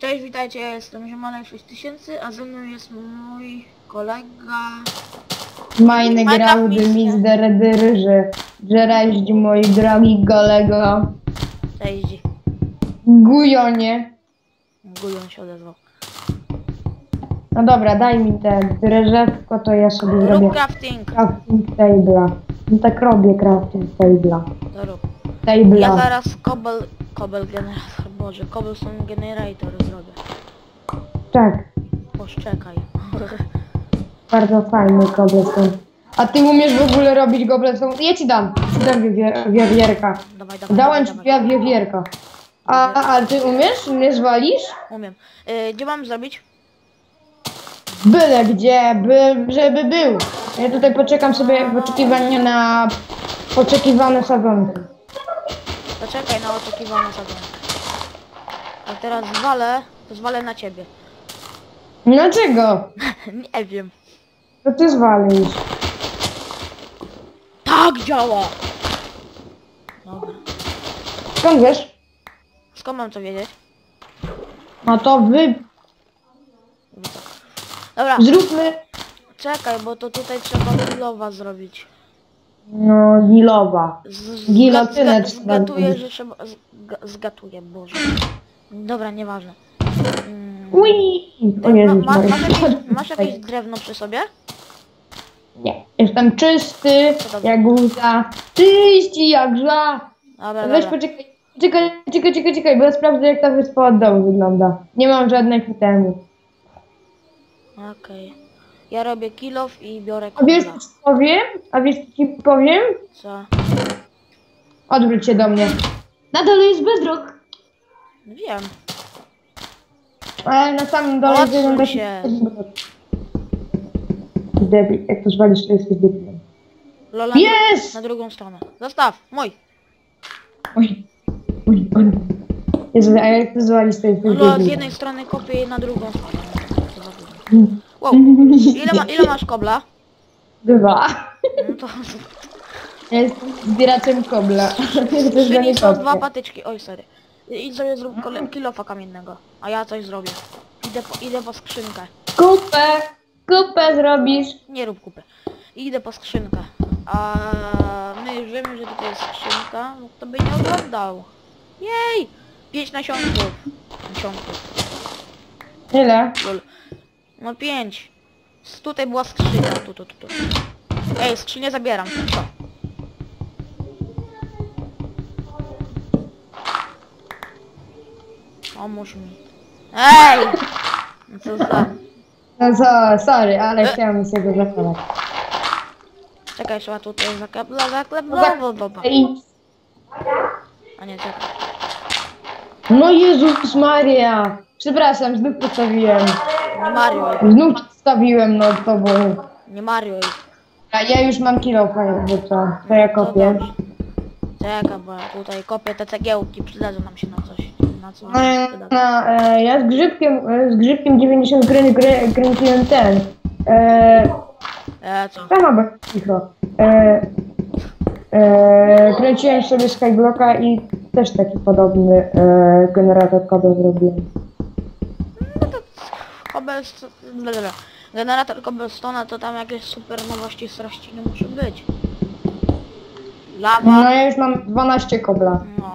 Cześć, witajcie, jestem Ziomalek 6000, a ze mną jest mój kolega... Majny misja. Mr. Dyrży. Cześć moi drogi kolego. Cześć, Gujonie. Gujon się odezwał. No dobra, daj mi te drzeżewko, to ja sobie zrobię Rób crafting, crafting table'a. No tak robię crafting table'a. to rób. Table'a. Ja zaraz kobel, kobel generator, boże, cobblestone generator zrobię. Tak, Poszczekaj. bardzo fajny cobblestone. A ty umiesz w ogóle robić cobblestone? Ja ci dam. Ci dam wiewier- wiewierka. dawaj, dawaj, Dałem dawaj, ci dawaj. wie- wiewierka. A, a, a ty umiesz? Nie zwalisz? Umiem. Y, gdzie mam zrobić? Byle gdzie, by, żeby był. Ja tutaj poczekam sobie w oczekiwaniu na oczekiwane sadzonki. Poczekaj na oczekiwane zadanie. A teraz zwalę, to zwalę na ciebie. Dlaczego? Nie wiem. To ty zwalisz. Tak działa! Dobra. Skąd wiesz? Skąd mam to wiedzieć? No to wy Dobra, zróbmy. czekaj, bo to tutaj trzeba milowa zrobić. No, gilowa. Z, Gilotynę zga- trzeba Zgatuję, zrobić. że trzeba... Zga, zgatuję, Boże. Dobra, nieważne. Mm, Ui! O ma, ma, masz, jakieś, masz jakieś drewno przy sobie? Nie. Jestem czysty, jak łza. Czyści jak ża. Dobra, Weź dobra. poczekaj. Czekaj, czekaj, czekaj, czekaj, bo ja sprawdzę jak ta wyspa od dołu wygląda. Nie mam żadnych itemów. Okej. Ja robię kill off i biorę A wiesz co ci powiem? A wiesz co ci powiem? Co? Odwróć się do mnie. Na dole jest bedrock. Wiem. Ale na samym dole Odsuń jeden się. Debil, jak to zwalisz, to jesteś debilem. Lola Jest! na drugą stronę. Zostaw, mój. Oj, oj, oj. Jezu, a jak to zwalisz, to jesteś Lola z debilem. jednej strony kopię i na drugą stronę. Zobaczymy. Mm. Wow. Ile, ma, ile masz kobla? Dwa. No to... Ja jestem zbieraczem kobla. To jest dla mnie Czyli są dwa kopie. patyczki. Oj, sorry. I sobie zrób kole- kilofa kamiennego. A ja coś zrobię. Idę po, idę po skrzynkę. Kupę! Kupę zrobisz. Nie rób kupy. Idę po skrzynkę. A my już wiemy, że tutaj jest skrzynka. No to by nie oglądał. Jej! Pięć nasionków. Nasionków. Ile? Lol. No pięć. Tutaj była skrzynia. Tu, tu, tu, tu. Ej, skrzynię zabieram. Co? Pomóż mi. Ej! No Co za... No co, sorry, ale E. chciałam się go zachować. Czekaj, trzeba tutaj. No tak. No, bo, bo. Ej, A nie, czekaj. No Jezus Maria! Przepraszam, znów postawiłem. Nie Mario, Znów postawiłem nad tobą. nie Mario. A ja już mam kilofa jakby co. To ja To kopię. Czekaj, bo ja tutaj kopię te cegiełki, przydadzą nam się na coś. No, przydadzą. no, e, ja z grzybkiem, e, z grzybkiem 90 krę, krę, kręciłem ten. E, E, co? Sama bo cicho. E, e, kręciłem sobie Skyblocka i też taki podobny e, generator kodu zrobiłem. No to. Dobra. Generator Cobblestona to tam jakieś super nowości srości nie muszą być. Lawa. No ja już mam 12 kobla. No.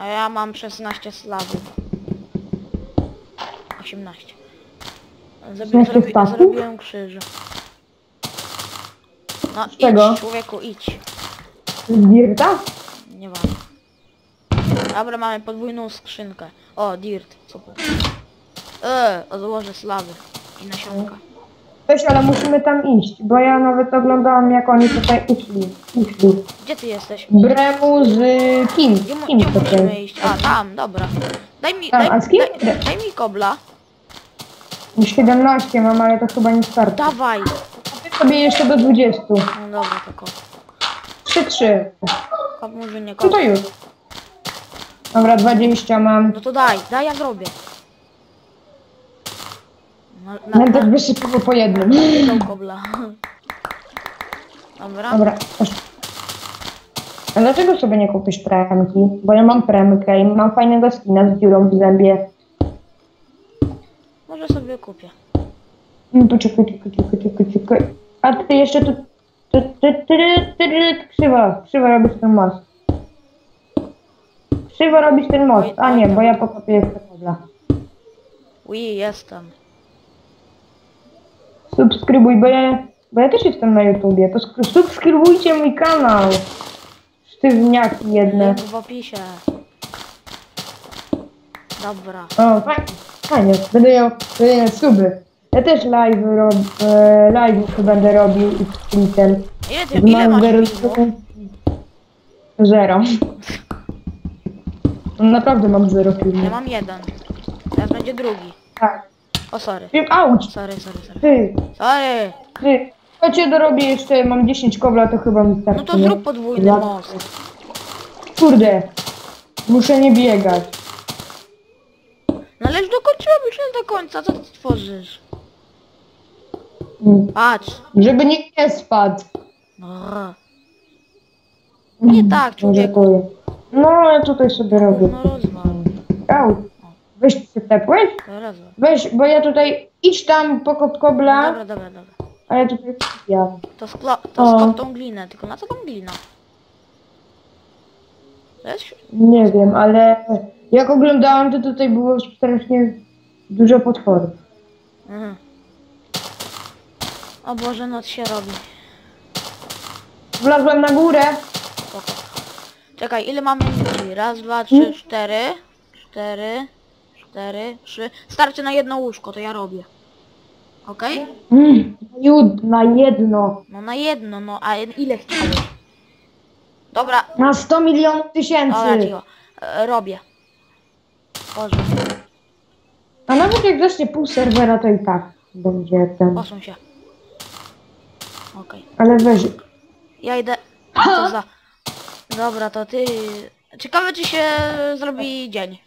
A ja mam 16 slawów. 18. Zrobi, 16 zrobi, staków? zrobiłem krzyż. No idź, czego? człowieku, idź. Z Dirta? Nieważne. Dobra, mamy podwójną skrzynkę. O, dirt, super. Eee, odłożę slawy i nasionka. Weź, ale musimy tam iść, bo ja nawet oglądałam jak oni tutaj uszli. uszli. Gdzie ty jesteś? Bremu z kim? Gdzie, mu, Kim gdzie to musimy jest? iść? A, tam, dobra. Daj mi, Tam, daj, a z kim? daj, daj mi kobla. 17 mam, ale to chyba nie starczy. Dawaj. Kopię sobie jeszcze do 20. No dobra, to kop. 3-3. Kop może nie No kop. to już. Dobra, 20 mam. No to daj, daj, ja zrobię. Na, na, na, wysypał po jednym. na kobla. Dobra. Dobra. A dlaczego sobie nie kupisz premki? Bo ja mam premkę i mam fajnego skina z dziurą w zębie. może sobie kupię. Mm, Poczekaj, czekaj, czekaj, czekaj, czekaj. A ty jeszcze tu... tu, tu, tu, tu, tu, Krzywa, krzywa robisz ten most. Krzywa robisz ten most. A nie, bo ja pokopię jeszcze kobla. Ui, jestem. Subskrybuj, bo ja, bo ja też jestem na YouTubie. To sk- subskrybujcie mój kanał. Sztywniaki jedne. Link w opisie. Dobra. O, fajnie, fajnie. Będę miał, będę miał suby. Ja też live rob, e, live będę robił i z Twitter. Ile, ty, ile masz zero filmów? subów. Zero. No Naprawdę mam zero Ja filmów. mam jeden. Teraz będzie drugi. Tak. O, sorry. Film, auć! Sorry, sorry, sorry. Ty, Sorry! ty. Ja cię dorobię jeszcze, mam 10 kobla, to chyba mi starczy. No to nie? zrób podwójny Za- most. Kurde. Muszę nie biegać. No ależ dokończyłam już nie do końca, co ty tworzysz? Mm. Patrz. Żeby nikt nie spadł. No. Nie tak, człowieku. Dziękuję. No, ja tutaj sobie robię. No rozwal. Au. Weź się tepłeś? To rozwal. Weź, bo ja tutaj... Idź tam pokop kobla, Dobra, dobra, dobra. a ja tutaj... Ja. To, sklo, to O. skop tą glinę, tylko na co tą glina? To jest... Nie wiem, ale jak oglądałam, to tutaj było strasznie dużo potworów. Mhm. O Boże, noc się robi. Wlazłem na górę. Spoko. Czekaj, ile mamy ludzi? Raz, dwa, trzy, cztery. Cztery. Cztery, trzy. Starczy na jedno łóżko, to ja robię. Okej? Mm, jud, na jedno. No na jedno, no a ile chciałeś? Dobra, Na 100 milionów dobra, tysięcy. cicho. E, robię. Boże, A nawet jak zacznie pół serwera, to i tak będzie ten. posuń się. Okej. Ale weź. Ja idę. Co za... Dobra, to ty... Ciekawe czy się zrobi dzień.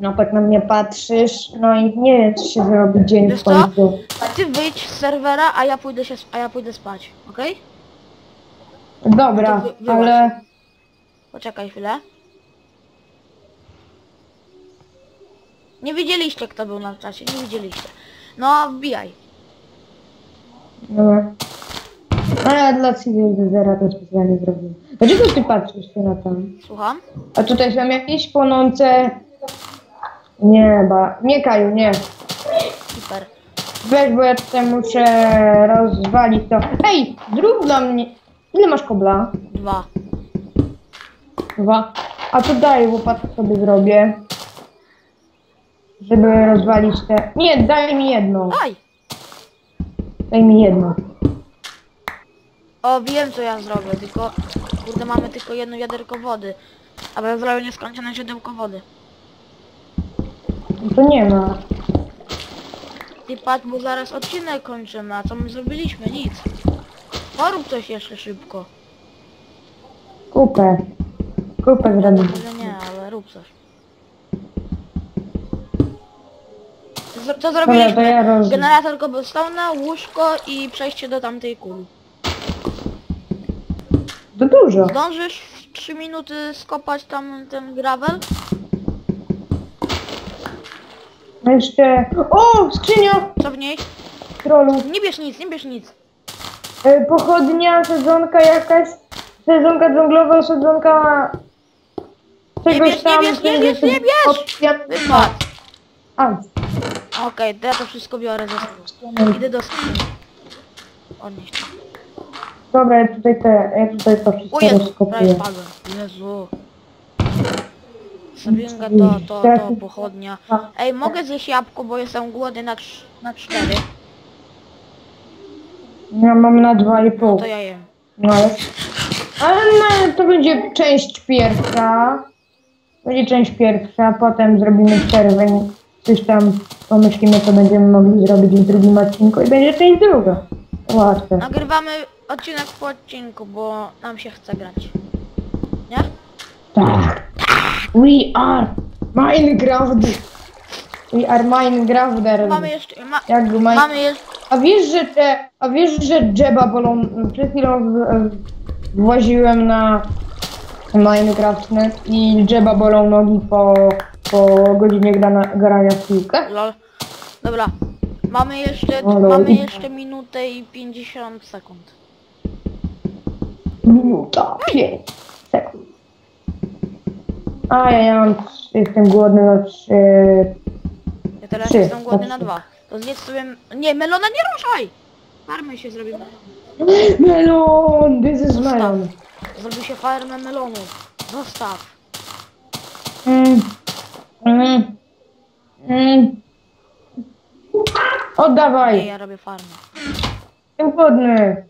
No tak na mnie patrzysz. No i nie wiem, czy się zrobi dzień Wiesz w co? końcu. Ty wyjdź z serwera, a ja pójdę się, a ja pójdę spać, okej? Dobra, No to wy- ale... Poczekaj chwilę. Nie widzieliście kto był na czasie, nie widzieliście. No, wbijaj. Dobra. A ja dla Civil Zera to specjalnie zrobiłem. Dlaczego ty patrzysz się na tam? Słucham? A tutaj są jakieś płonące... Nie, ba... Nie, Kaju, nie. Super. Weź, bo ja tutaj muszę rozwalić to. Ej, zrób dla mnie... Ile masz kobla? Dwa. Dwa. A to daj, łopatę sobie zrobię. Żeby rozwalić te... Nie, daj mi jedno. Aj! Daj mi jedno. O, wiem co ja zrobię, tylko... Kurde, mamy tylko jedno wiaderko wody. A ja zrobię nieskończone źródełko wody. To nie ma. Ty bo zaraz odcinek kończymy, a co my zrobiliśmy? Nic. Porób coś jeszcze szybko. Kupę. Kupę zrobię. Może nie, ale rób coś. Co, co zrobiliśmy? to ja roz- Generator cobblestone, łóżko i przejście do tamtej kuli. To dużo. Zdążysz w 3 minuty skopać tam ten gravel? A Jeszcze... O, Co w niej? trolów. Nie bierz nic, nie bierz nic. E, pochodnia, sezonka jakaś. Sezonka dżunglowa, sezonka... Nie Czegoś bierz, nie tam. bierz, nie bierz, nie bierz! Wypadł. A, Okej, to ja to wszystko biorę ze sobą. Idę do skrzyni. Odnieść. Dobra, ja tutaj te, ja tutaj to wszystko Jezu, prawie rozkopuję. spadłem. Jezu. Sabinga to, to, to, pochodnia. Ej, mogę zjeść jabłko, bo jestem głodny na, na cztery. Ja mam na dwa i No pół. to ja jem. No ale... No, to będzie część pierwsza. Będzie część pierwsza, potem zrobimy przerwę coś tam pomyślimy, co będziemy mogli zrobić w drugim odcinku i będzie część druga. Łatwe. Nagrywamy odcinek po odcinku, bo nam się chce grać. Nie? Tak. We are Minecraft. We are Minecrafter. Mamy jeszcze... Ma, Jak mine... mamy jeszcze... A wiesz, że te... A wiesz, że drzewa bolą... Przed chwilą w- właziłem na Minecraft net i drzewa bolą nogi po po godzinie grana, grania w piłkę. Lol. Dobra. Mamy jeszcze, O, mamy jeszcze minutę i 50 sekund. Minuta, pięć sekund. A ja, ja mam, jestem głodny na trzy. Ja teraz Trzy, jestem głodny na dwa. To zjedz sobie... Nie, melona nie ruszaj! Farmy się zrobimy. Melon, this is melon. Zrobił się farmę melonów. Zostaw. Mm. Mm. Mm. Nie, Oddawaj, ja robię farmę. jestem głodny.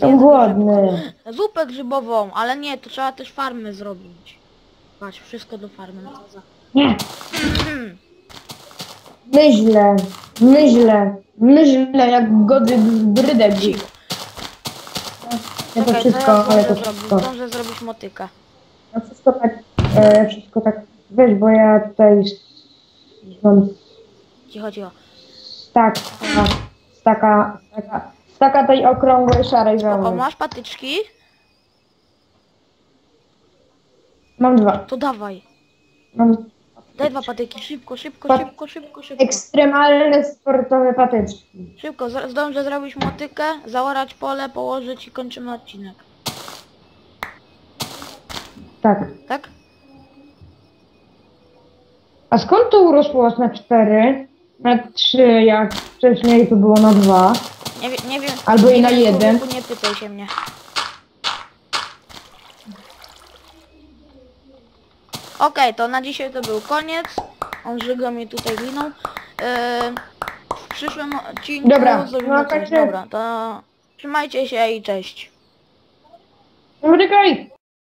Jestem głodny. Zupę grzybową, ale nie, to trzeba też farmy zrobić. Patrz, wszystko do farmy. Nie. Myślę, myślę, myślę jak godzy brydek. Nie to Czekaj, wszystko, ja ale to zdążę zrobić? wszystko. Zdążę zrobić motykę. No wszystko tak, e, wszystko tak, weź, bo ja tutaj s- mam Cicho, cicho. stak, staka, staka, staka tej okrągłej szarej O, wełny. masz patyczki? Mam dwa. To dawaj. Mam Daj dwa patyki, szybko, szybko, Pat- szybko, szybko, szybko. ekstremalne sportowe patyczki. Szybko, z- zdążę zrobić motykę, zaorać pole, położyć i kończymy odcinek. Tak. Tak? A skąd to urosło aż na cztery? Na trzy, jak wcześniej to było na dwa. Nie, wie- nie wiem. Albo i na nie wiem, jeden. Nie pytaj się mnie. Okej, to na dzisiaj to był koniec. On żyga mnie tutaj gliną. Yy, w przyszłym odcinku Dobra, zrobimy no coś. tak Dobra, to trzymajcie się i cześć. Czekaj!